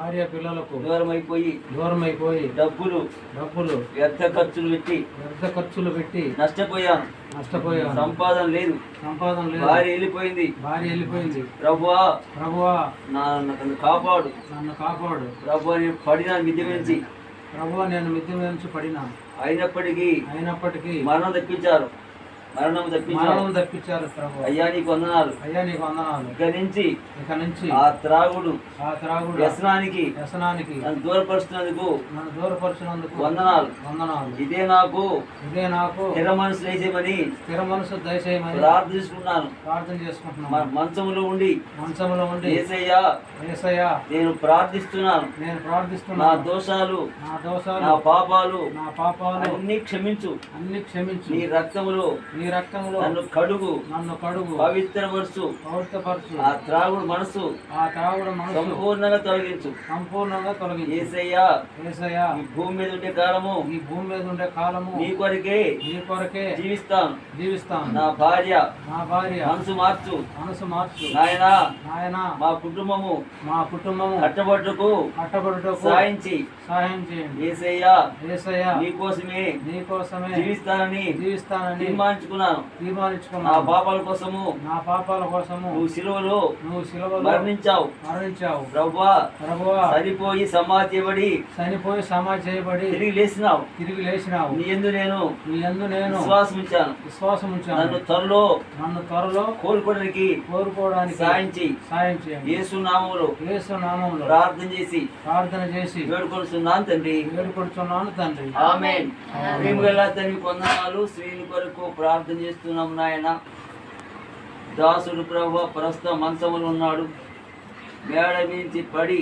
భార్య పిల్లలకు దూరం అయిపోయి దూరం అయిపోయి డబ్బులు డబ్బులు వ్యర్థ ఖర్చులు పెట్టి వ్యర్థ ఖర్చులు పెట్టి నష్టపోయాను నష్టపోయాను సంపాదన లేదు. సంపాదన లేదు. భార్య వెళ్ళిపోయింది. భార్య వెళ్ళిపోయింది. ప్రభువా ప్రభువా నన్ను కాపాడు. నన్ను కాపాడు. ప్రభు నేను పడిన మిద్ది నుంచి. ప్రభువా నేను మిద్దె మీద నుంచి పడినా. అయినప్పటికీ అయినప్పటికీ మరణం తప్పించారు మరణం మరణం తప్పించారు ప్రభు. అయ్యా నీకు వందనాలు. అయ్యా నీకు వందనాలు. ఇక నుంచి ఇక నుంచి ఆ త్రాగుడు ఆ త్రాగుడు వ్యసనానికి వ్యసనానికి నన్ను దూరపరుస్తున్నందుకు నన్ను దూరపరిచినందుకు వందనాలు. వందనాలు. ఇదే నాకు ఇదే నాకు స్థిర మనసు వేసేమని స్థిర మనసు దయచేయమని ప్రార్థిస్తున్నాను ప్రార్థన మ- చేసుకుంటున్నాను మంచంలో ఉండి మంచంలో ఉండి ఏసయ్యా ఏసయ్యా నేను ప్రార్థిస్తున్నాను. నేను నా ప్రార్థిస్తున్నాను దోషాలు నా దోషాలు నా పాపాలు నా పాపాలు అన్ని క్షమించు. అన్ని క్షమించు. నీ రక్తములో నీ రక్తంలో నన్ను కడుగు. నన్ను కడుగు. పవిత్ర వరుసు పవిత్రపరచు. ఆ త్రాగుడు మనసు ఆ త్రాగుడు మనసు సంపూర్ణంగా తొలగించు. సంపూర్ణంగా తొలగించు. ఏసయ్యా ఏసయ్యా ఈ భూమి మీద ఉండే కాలము ఈ భూమి మీద ఉండే కాలము నీ కొరకే నీ కొరకే జీవిస్తాను జీవిస్తాను నా భార్య నా భార్య మనసు మార్చు. మనసు మార్చు. నాయనా నాయన మా కుటుంబము మా కుటుంబము కట్టబట్టుకు కట్టబడుటకు సాయించి సహాయం చేయండి ఏసయ్యా ఏసయ్యా నీకోసమే నీ కోసమే జీవిస్తానని జీవిస్తానని తీర్మానించుకున్నాను. నా పాపాల కోసము నా పాపాల కోసము నువ్వు సిలువలో నువ్వు శిలవలో మరణించావు. మరణించావు. ప్రభువా ప్రభువా సరిపోయి సమాధి ఇవ్వబడి చనిపోయి సమాధి చేయబడి తిరిగి లేచినావు. తిరిగి లేచినావు. నీ ఎందు నేను నీ యందు నేను విశ్వాసం ఉంచాను విశ్వాసం ఉంచాను. నన్ను త్వరలో నన్ను త్వరలో కోలుకోవడానికి కోరుకోవడానికి సాయం చేయి సాయం చేయండి. యేసు నామములో యేసు నామంలో ప్రార్థన చేసి ప్రార్థన చేసి వేడుకొలుస్తున్నాను తండ్రి. వేడుకొడుచున్నాను తండ్రి. ఆమేన్. మేము గల తండ్రి కొందనాలు స్త్రీల కొరకు ప్రార్థన చేస్తున్నాం నాయన. దాసుడు ప్రభు ప్రస్తుతం మంచములు ఉన్నాడు. మేడ మించి పడి